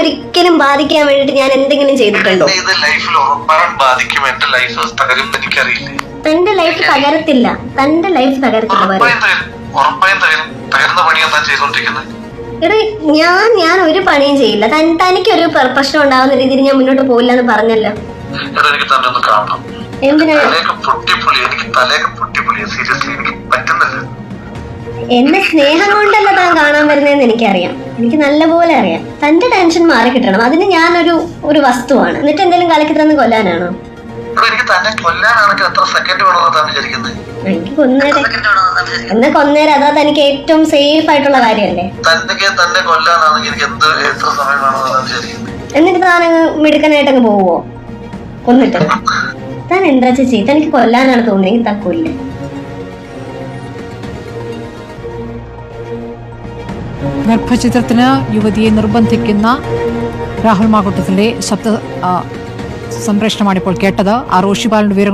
ഒരിക്കലും ബാധിക്കാൻ വേണ്ടിട്ട് ഞാൻ എന്തെങ്കിലും ചെയ്തിട്ടുണ്ടോ? എന്നെ ഇത് ലൈഫിൽ ഉറപ്പായും ബാധിക്കും. എന്റെ ലൈഫ് തകരും എനിക്കറിയില്ലേ. തന്റെ ലൈഫ് തകരത്തില്ല. തന്റെ ലൈഫ് തകരത്തില്ല പറയും. ഉറപ്പായും തകരും. ഉറപ്പായും തകരും. തകരുന്ന പണിയാണ് താൻ ചെയ്തുകൊണ്ടിരിക്കുന്നത് എടാ ഞാൻ ഞാൻ ഒരു പണിയും ചെയ്യില്ല. തൻ തനിക്കൊരു പ്ര- പ്രശ്നം ഉണ്ടാവുന്ന രീതിയിൽ ഞാൻ മുന്നോട്ട് പോയില്ല എന്ന് പറഞ്ഞല്ലോ. എടാ എനിക്ക് തന്നെ ഒന്ന് കാണണം. എന്തിനാ? തലയൊക്കെ പൊട്ടിപ്പൊളി എനിക്ക് തലയൊക്കെ പൊട്ടിപ്പൊളിയ. സീരിയസ്ലി എനിക്ക് പറ്റുന്നില്ല. എന്നെ സ്നേഹം കൊണ്ടല്ല താൻ വരുന്നതെന്ന് എനിക്കറിയാം. എനിക്ക് നല്ലപോലെ അറിയാം. തന്റെ ടെൻഷൻ മാറി കിട്ടണം. അതിന് ഞാനൊരു ഒരു വസ്തുവാണ്. എന്നിട്ട് എന്തെങ്കിലും കലക്കി തന്ന് കൊല്ലാനാണോ? എനിക്ക് തന്നെ കൊല്ലാനാണെങ്കിൽ എത്ര സെക്കൻഡ് വേണമെന്ന് താൻ വിചാരിക്കുന്നത് എനിക്ക് കൊന്നേരെ. എന്നാ അതാ തനിക്ക് ഏറ്റവും സേഫ് ആയിട്ടുള്ള കാര്യമല്ലേ? തന്നെ കൊല്ലാനാണെങ്കിൽ എനിക്ക് എന്ത് എത്ര സമയം വിചാരിക്കുന്നത് എന്നിട്ട് താൻ മിടുക്കനായിട്ട് അങ്ങ് പോവോ? കൊന്നിട്ട്? താൻ എന്താ ചേച്ചി? തനിക്ക് കൊല്ലാനാണ് തോന്നിയെങ്കിൽ താൻ കൊല്ല്. ഗർഭചിത്രത്തിന് യുവതിയെ നിർബന്ധിക്കുന്ന രാഹുൽ മാക്കൂട്ടത്തിന്റെ ശബ്ദ സംപ്രേഷണമാണ് ഇപ്പോൾ കേട്ടത്. ആ റോഷിപാലിന്റെ വിവരങ്ങൾ